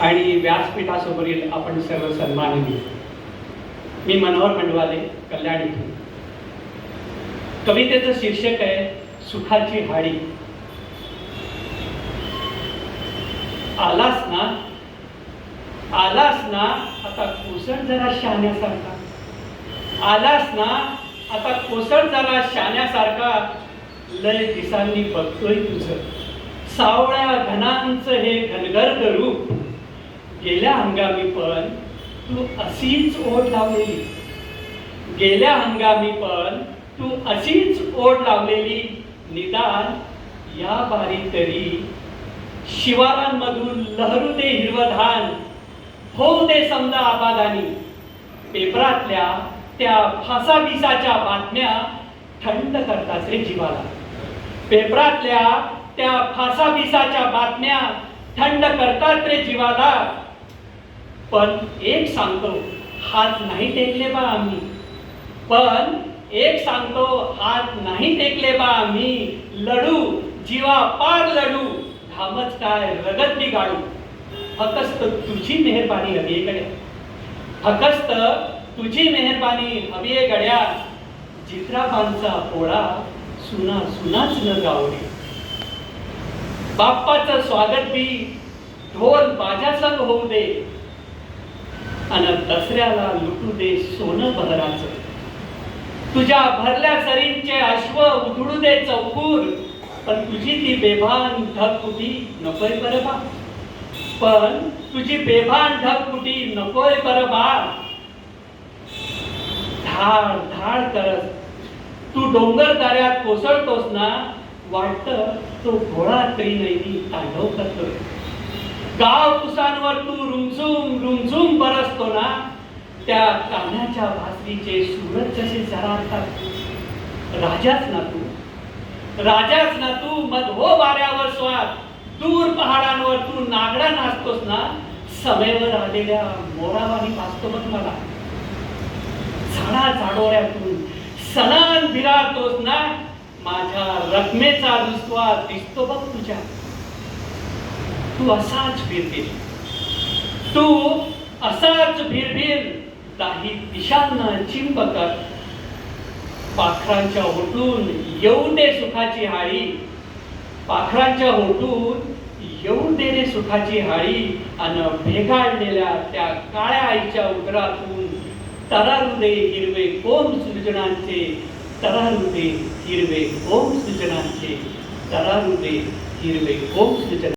आणि व्यासपीठासमोरील आपण सर्व सन्माननीय. मी मनोहर मंडवाले कल्याण इथून. कवितेचं शीर्षक आहे सुखाची हाडी. आलास ना? आलास ना? आता कोसळ जरा शहाण्यासारखा. आलास ना? आता कोसळ जरा शाण्यासारखा लय दिसांनी बघतोय तुझं. सावळ्या घनांचं हे घनगर्द रूप. गेल्या हंगामी पण तू अशीच ओढ लावलेली. गेल्या हंगामी पण तू अशीच ओढ लावलेली निदान या बारी तरी. शिवारांमधून लहरू दे हिरवधान होऊ दे समजा आबादानी. पेपरातल्या त्या फासाबिसाच्या बातम्या थंड करतात रे जीवाला. पेपरातल्या त्या फासाबिसाच्या बातम्या थंड करतात रे जीवाला. पण एक सांगतो हात नाही टेकले बा आम्ही. पण एक सांगतो हात नाही टेकले बा आम्ही. लढू जीवा पार लढू धामच काय रगत बिघाडू फकस्त तुझी मेहरबानी हवी आहे गड्या. फकस्त तुझी मेहरबानी हवी गड्या. जित्राबांचा पोळा सुना सुनाच न गावडी. बाप्पाचं स्वागत बी ढोल बाजासंग होऊ दे. अन दसऱ्याला लुटू दे सोनं बहराचं. तुझ्या भरल्या सरींचे अश्व उधळू दे चौकूर. पण तुझी ती बेभान ढगफुटी नकोय बरं बा पण तुझी बेभान ढगफुटी नकोय बरं बा धाड धाड करत. तू डोंगर दऱ्यात कोसळतोस ना वाटतं तो घोडा त्रिनयनी तांडव करतोय गाव कुसांवर तू रुमझुम रुमझुम बरसतो ना त्या कान्याच्या भासरीचे सूरज जसे झरातात राजाच ना तू राजाच ना तू मधो वाऱ्यावर स्वाद. दूर पहाडांवर तू नागडा नाचतोस ना समेवर आलेल्या मोरावानी वाचतो बघ मला. झाडा झाडोऱ्यातून सणान भिरारतोस ना माझ्या रकमेचा रुसवा दिसतो बघ तुझ्या. तू असाच भिरभिर. तू असाच भिरभिर. काही दिशांना चिंब कर. पाखरांच्या होटून येऊ दे सुखाची हाळी. पाखरांच्या होटून येऊन दे रे सुखाची हाळी आणि भेगाळलेल्या त्या काळ्या आईच्या उदरातून तरारू दे हिरवे कोम सृजनांचे तरारू दे हिरवे कोम सृजनांचे तरारू दे हिरवे कोम सृजना